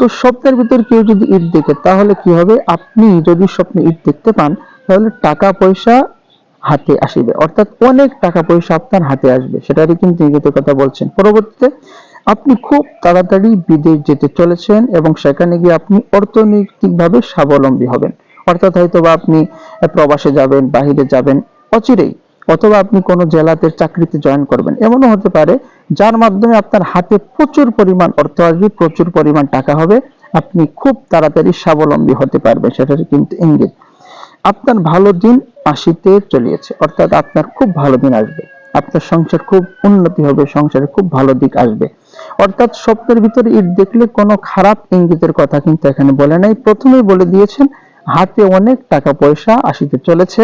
তো স্বপ্নের ভিতর কেউ যদি ইট দেখে, তাহলে কি হবে? আপনি যদি স্বপ্নে ইট দেখতে পান, তাহলে টাকা পয়সা হাতে আসিবে। অর্থাৎ অনেক টাকা পয়সা আপনার হাতে আসবে। সেটারই কিন্তু ইঙ্গিত কথা বলছেন। পরবর্তীতে আপনি খুব তাড়াতাড়ি বিদেশ যেতে চলেছেন এবং সেখানে গিয়ে আপনি অর্থনৈতিকভাবে স্বাবলম্বী হবেন। অর্থাৎ হয়তো বা আপনি প্রবাসে যাবেন, বাহিরে যাবেন, অচিরেই। অথবা আপনি কোনো জেলাতে চাকরিতে জয়েন করবেন। এমনও হতে পারে যার মাধ্যমে আপনার হাতে প্রচুর পরিমাণ অর্থ আসবে, প্রচুর পরিমাণ টাকা হবে। আপনি খুব তাড়াতাড়ি স্বাবলম্বী হতে পারবেন সেটার কিন্তু ইঙ্গিত। আপনার ভালো দিন আসিতে চলিয়েছে, অর্থাৎ আপনার খুব ভালো দিন আসবে। আপনার সংসার খুব উন্নতি হবে, সংসারে খুব ভালো দিক আসবে। অর্থাৎ স্বপ্নের ভিতরে ইট দেখলে কোনো খারাপ ইঙ্গিতের কথা কিন্তু এখানে বলে নাই। প্রথমেই বলে দিয়েছেন, হাতে অনেক টাকা পয়সা আসিতে চলেছে।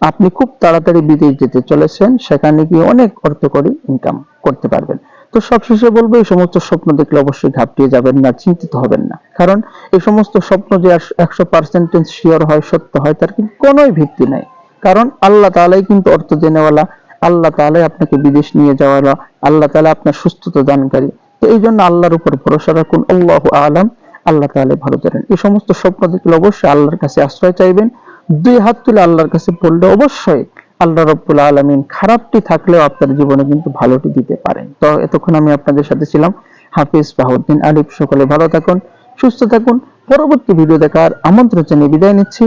আপনি খুব তাড়াতাড়ি বিদেশ যেতে চলেছেন, সেখানে গিয়ে অনেক অর্থ করে ইনকাম করতে পারবেন। তো সবশেষে বলব, এই সমস্ত স্বপ্ন দেখলে অবশ্যই ঘাবড়িয়ে যাবেন না, চিন্তিত হবেন না। কারণ এই সমস্ত স্বপ্ন যে একশো পার্সেন্টেজ শিওর হয়, সত্য হয়, তার কিন্তু কোনোই ভিত্তি নাই। কারণ আল্লাহ তালাই কিন্তু অর্থ জেনেওয়ালা, আল্লাহ তালাই আপনাকে বিদেশ নিয়ে যাওয়ালা, আল্লাহ তালা আপনার সুস্থতা দানকারী। তো এই জন্য আল্লাহর উপর ভরসা রাখুন, আল্লাহ আলম, আল্লাহ তাহলে ভালো জানেন এই সমস্ত স্বপ্ন দেখলে অবশ্যই আল্লাহর কাছে আশ্রয় চাইবেন দুই হাত তুলে আল্লাহর কাছে পড়লে অবশ্যই আল্লাহ রব্বুল আলমিন খারাপটি থাকলেও আপনার জীবনে কিন্তু ভালোটি দিতে পারেন। তো এতক্ষণ আমি আপনাদের সাথে ছিলাম হাফিজ বাহুদ্দিন আলিফ। সকলে ভালো থাকুন, সুস্থ থাকুন। পরবর্তী ভিডিও দেখার আমন্ত্রণ জানিয়ে বিদায় নিচ্ছি।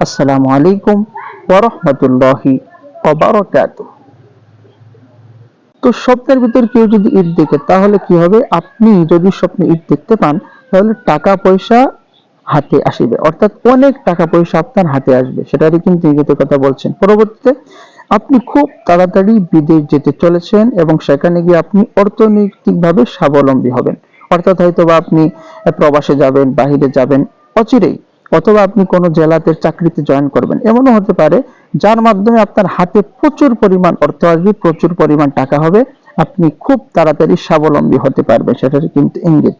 আসসালামু আলাইকুম ওরহমতুল্লাহি ওবারকাতুহ তো স্বপ্নের ভিতর কেউ যদি ঈদ দেখে, তাহলে কি হবে? আপনি যদি স্বপ্নে ঈদ দেখতে পান, তাহলে টাকা পয়সা হাতে আসিবে। অর্থাৎ অনেক টাকা পয়সা আপনার হাতে আসবে। সেটারই কিন্তু ইঙ্গিত কথা বলছেন। পরবর্তীতে আপনি খুব তাড়াতাড়ি বিদেশ যেতে চলেছেন এবং সেখানে গিয়ে আপনি অর্থনৈতিকভাবে স্বাবলম্বী হবেন। অর্থাৎ হয়তো বা আপনি প্রবাসে যাবেন, বাহিরে যাবেন, অচিরেই। অথবা আপনি কোনো জেলাতে চাকরিতে জয়েন করবেন। এমনও হতে পারে, যার মাধ্যমে আপনার হাতে প্রচুর পরিমাণ অর্থ আসবে, প্রচুর পরিমাণ টাকা হবে। আপনি খুব তাড়াতাড়ি স্বাবলম্বী হতে পারবেন সেটার কিন্তু ইঙ্গিত।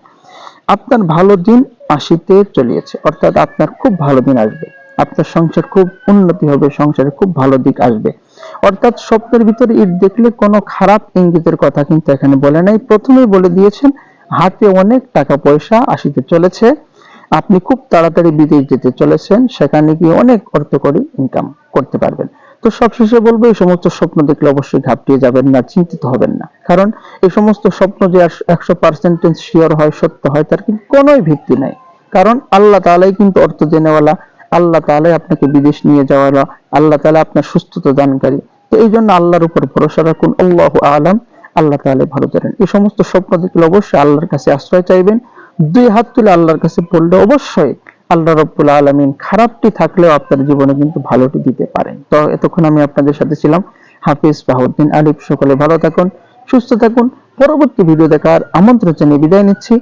আপনার ভালো দিন আসিতে চলিয়েছে। অর্থাৎ আপনার খুব ভালো দিন আসবে। আপনার সংসার খুব উন্নতি হবে, সংসারে খুব ভালো দিক আসবে। অর্থাৎ স্বপ্নের ভিতরে ইট দেখলে কোনো খারাপ ইঙ্গিতের কথা কিন্তু এখানে বলে নাই। প্রথমেই বলে দিয়েছেন, হাতে অনেক টাকা পয়সা আসিতে চলেছে। আপনি খুব তাড়াতাড়ি বিদেশ যেতে চলেছেন, সেখানে গিয়ে অনেক অর্থ করে ইনকাম করতে পারবেন। তো সবশেষে বলব, এই সমস্ত স্বপ্ন দেখলে অবশ্যই ঘাবড়িয়ে যাবেন না, চিন্তিত হবেন না। কারণ এই সমস্ত স্বপ্ন যে একশো পার্সেন্টেজ শিওর হয়, সত্য হয়, তার কিন্তু কোনোই ভিত্তি নাই। কারণ আল্লাহ তালাই কিন্তু অর্থ জেনেওয়ালা, আল্লাহ তালাই আপনাকে বিদেশ নিয়ে যাওয়ালা, আল্লাহ তালা আপনার সুস্থতা দানকারী। তো এই জন্য আল্লাহর উপর ভরসা রাখুন, আল্লাহ আলম, আল্লাহ তাহলে ভালো জানেন। এই সমস্ত স্বপ্ন দেখলে অবশ্যই আল্লাহর কাছে আশ্রয় চাইবেন, দুই হাত তুলে আল্লাহর কাছে পড়লে অবশ্যই আল্লাহ রব্বুল আলমিন খারাপটি থাকলেও আপনার জীবনে কিন্তু ভালোটি দিতে পারেন। তো এতক্ষণ আমি আপনাদের সাথে ছিলাম হাফিজ বাহুদ্দিন আলিফ সকলে ভালো থাকুন, সুস্থ থাকুন। পরবর্তী ভিডিও দেখার আমন্ত্রণ জানিয়ে বিদায় নিচ্ছি।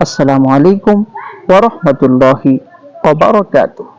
আসসালামু আলাইকুম ওরহমতুল্লাহি ওবরাকাতুহ